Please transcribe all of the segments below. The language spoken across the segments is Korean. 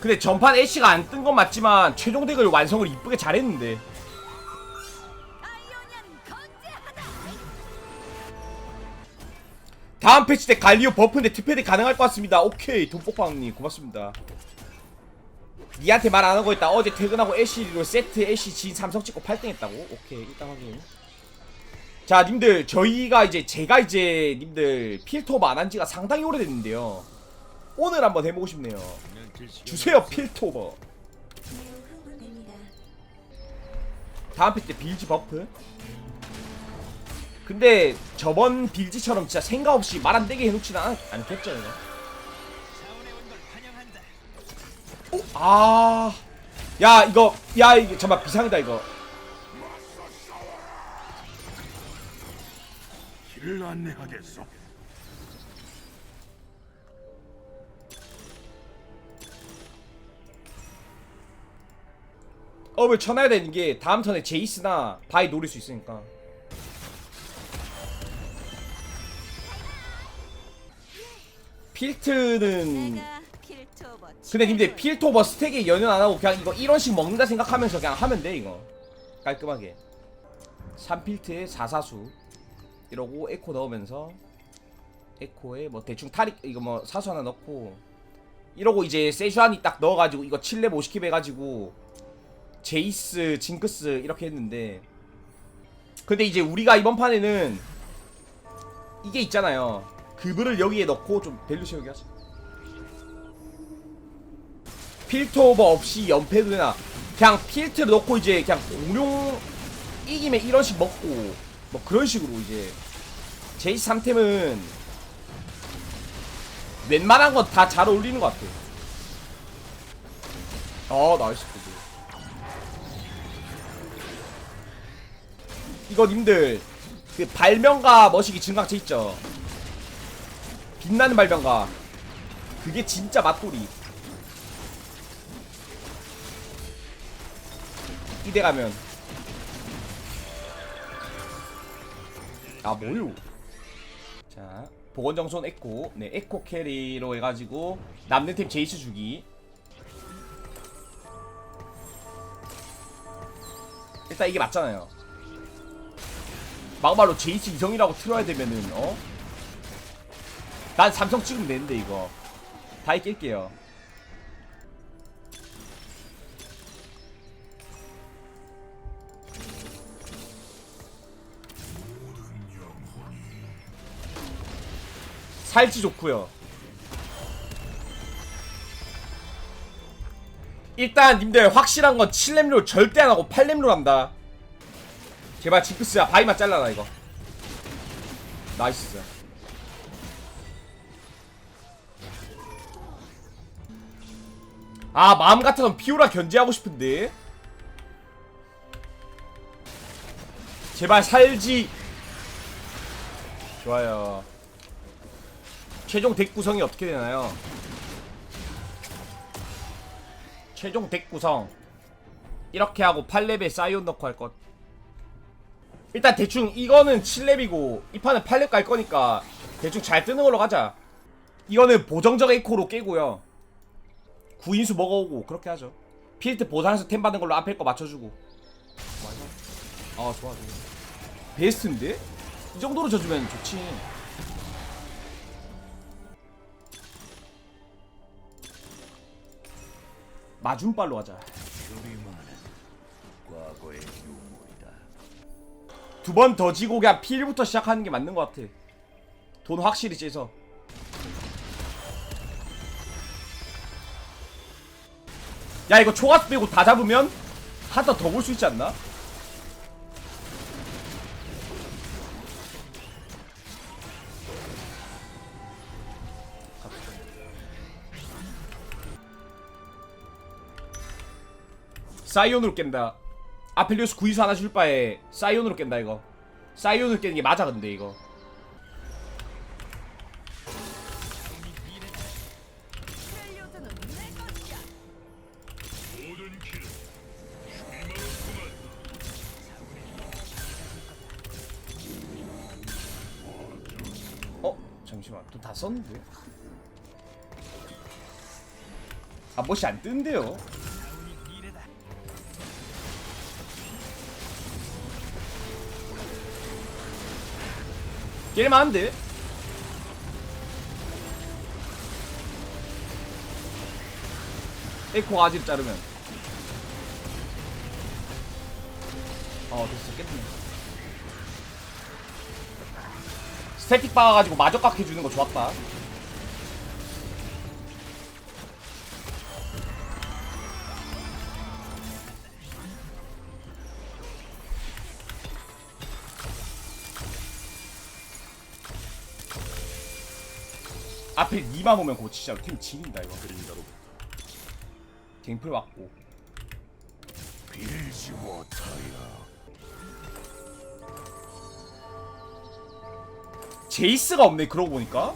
근데 전판 애쉬가 안 뜬 건 맞지만 최종 덱을 완성을 이쁘게 잘했는데. 다음 패치 때 갈리오 버프인데 투패드 가능할 것 같습니다. 오케이 돈뽀빵님 고맙습니다. 니한테 말 안 하고 있다. 어제 퇴근하고 애쉬로 세트 애쉬 진 삼성 찍고 8등 했다고? 오케이 일단 확인. 자 님들 저희가 이제 제가 이제 님들 필토버 안한 지가 상당히 오래됐는데요. 오늘 한번 해보고 싶네요 주세요 필토버 다음 패치 때 빌지 버프 근데 저번 빌지처럼 진짜 생각 없이 말 안 되게 해놓진 않, 않겠죠 이거 오, 아, 야 이거, 야 이거 잠깐 비상이다 이거. 길을 안내하겠소. 업을 쳐놔야 되는 게 다음 턴에 제이스나 바이 노릴 수 있으니까. 필트는. 근데 님들 필토버 스택에 연연 안 하고 그냥 이거 1원씩 먹는다 생각하면서 그냥 하면 돼 이거 깔끔하게 3필트에 4사수 이러고 에코 넣으면서 에코에 뭐 대충 타릭 이거 뭐 사수 하나 넣고 이러고 이제 세슈안이 딱 넣어가지고 이거 7렙 50킵 해가지고 제이스 징크스 이렇게 했는데. 근데 이제 우리가 이번 판에는 이게 있잖아요. 그브를 여기에 넣고 좀 밸류 채우기 하자. 필터 오버 없이 연패도 되나? 그냥 필트를 넣고 이제 그냥 공룡 이기면 1원씩 먹고 뭐 그런 식으로 이제. 제이스 3템은 웬만한 건 다 잘 어울리는 것 같아. 어 나이스. 코드 이거 님들 그 발명가 머시기 증강체 있죠? 빛나는 발명가. 그게 진짜 맛돌이 이대 가면. 아 뭐요? 자 보건정손 에코. 네 에코 캐리로 해가지고 남는 템 제이스 주기. 일단 이게 맞잖아요 막말로 제이스 이성이라고 틀어야 되면은 어? 난 삼성 찍으면 되는데 이거 다이 낄게요 살지 좋고요. 일단 님들 확실한 건 7렘로 절대 안 하고 8렘로 한다. 제발 징크스야 바위만 잘라라 이거. 나이스. 아 마음 같아선 피오라 견제하고 싶은데. 제발 살지. 좋아요. 최종 덱 구성이 어떻게 되나요? 최종 덱 구성 이렇게 하고 8렙에 사이온 넣고 할 것. 일단 대충 이거는 7렙이고 이 판은 8렙 갈 거니까 대충 잘 뜨는 걸로 가자. 이거는 보정적 에코로 깨고요. 구인수 먹어오고 그렇게 하죠. 필드 보상해서 템 받은 걸로 앞에 거 맞춰주고. 맞아. 아 좋아 좋아. 베스트인데? 이 정도로 져주면 좋지. 마준발로 하자. 두 번 더 지고 그냥 필부터 시작하는 게 맞는 것 같아. 돈 확실히 째서. 야 이거 초가스 빼고 다 잡으면 하나 더볼 수 있지 않나? 사이온으로 깬다. 아펠리오스 구이수 하나 줄 바에 사이온으로 깬다 이거. 사이온으로 깨는 게 맞아 근데 이거. 어? 잠시만 또 다 썼는데? 아 멋이 안 뜬대요 깰만한데? 에코 아직 자르면. 어 됐어. 깼네. 스태틱 박아가지고 마저각 해주는 거 좋았다 앞에 니만 오면 그거 진짜 팀 지린다 이거. 그림자로. 갱플 맞고. 빌지 못하여. 제이스가 없네 그러고 보니까.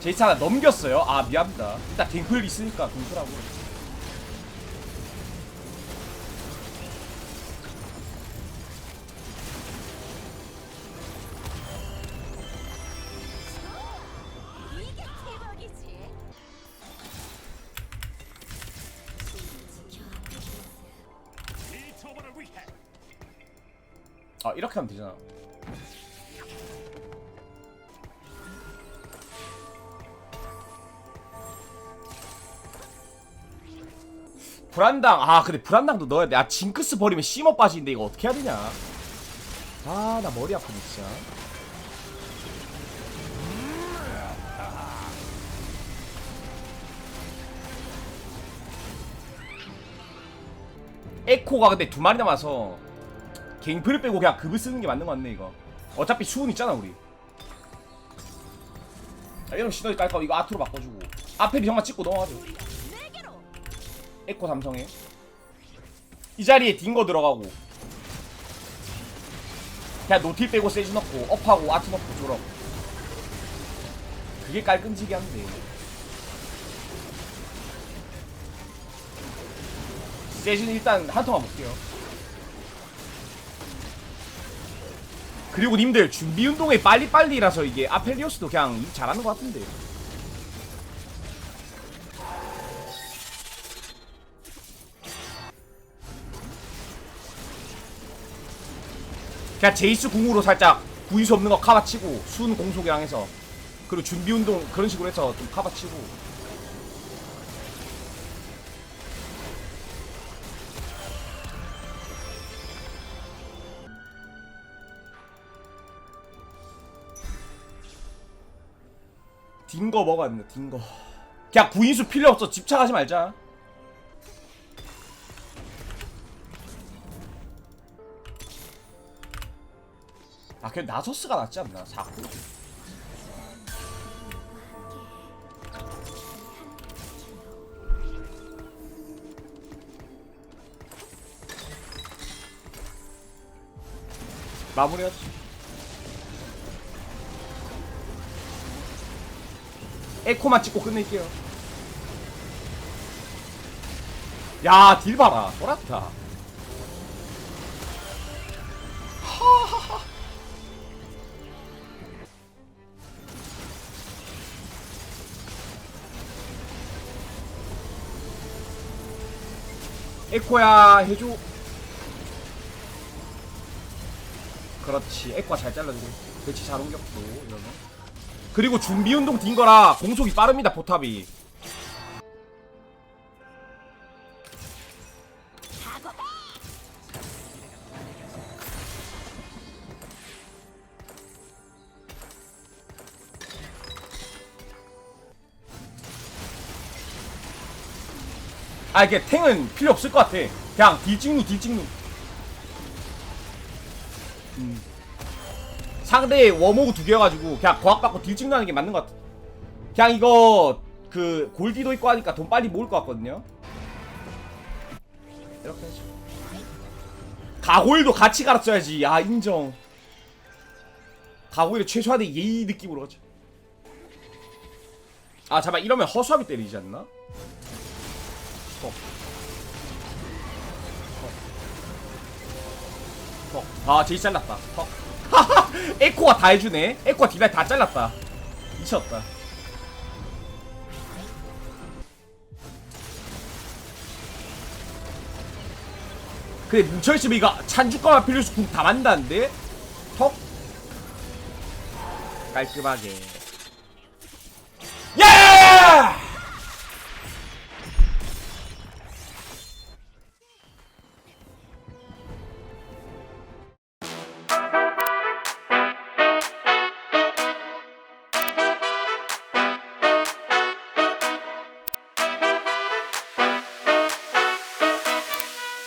제이스 하나 넘겼어요. 아 미안합니다. 일단 갱플 있으니까 갱플하고 아 이렇게 하면 되잖아. 불안당 아 근데 불안당도 넣어야 돼아 징크스 버리면 심어 빠지는데 이거 어떻게 해야 되냐? 아 나 머리 아프네 진짜. 에코가 근데 두 마리 남아서 갱플을 빼고 그냥 급을 쓰는 게 맞는 거 같네 이거. 어차피 수은 있잖아 우리. 자 이런 시너지 깔까 이거 아트로 바꿔주고. 앞에 병만 찍고 넘어가죠. 에코 삼성에. 이 자리에 딩거 들어가고. 그냥 노틸 빼고 세지 넣고 업하고 아트 넣고 졸업. 그게 깔끔지게 한데. 세지는 일단 한 통만 볼게요 그리고 님들 준비 운동에 빨리빨리라서 이게 아펠리오스도 그냥 일 잘하는 것 같은데. 그냥 제이스 궁으로 살짝 구인수 없는 거 카바치고 순 공속이랑 해서. 그리고 준비 운동 그런 식으로 해서 좀 카바치고 딩거 뭐가 있네 딩거. 그냥 구인수 필요 없어. 집착하지 말자. 아 그냥 나서스가 낫지 않나? 4구 마무리하지 에코만 찍고 끝낼게요. 야 딜 봐라. 돌았다. 에코야 해줘. 그렇지. 에코가 잘 잘라주고 배치 잘 옮겼고 이러면 그리고 준비 운동 뛴 거라 공속이 빠릅니다 포탑이. 아 이게 탱은 필요 없을 것 같아. 그냥 딜 찍누 딜 찍누 음. 상대의 워모그 두 개여가지고 그냥 거학 받고 딜 찍는 게 맞는 것 같아. 그냥 이거 그 골디도 있고 하니까 돈 빨리 모을 것 같거든요. 이렇게 하죠 가골도 같이 갈았어야지. 아 인정. 가골이 최소한의 예의 느낌으로 하죠 아 잠깐 이러면 허수아비 때리지 않나? 어. 어. 아 제이 잘랐다. 어. 하하 에코가 다 해주네. 에코가 디바이 다 잘랐다. 미쳤다. 근데 이거 찬주가만 필요해서 궁다 만다는데? 턱? 깔끔하게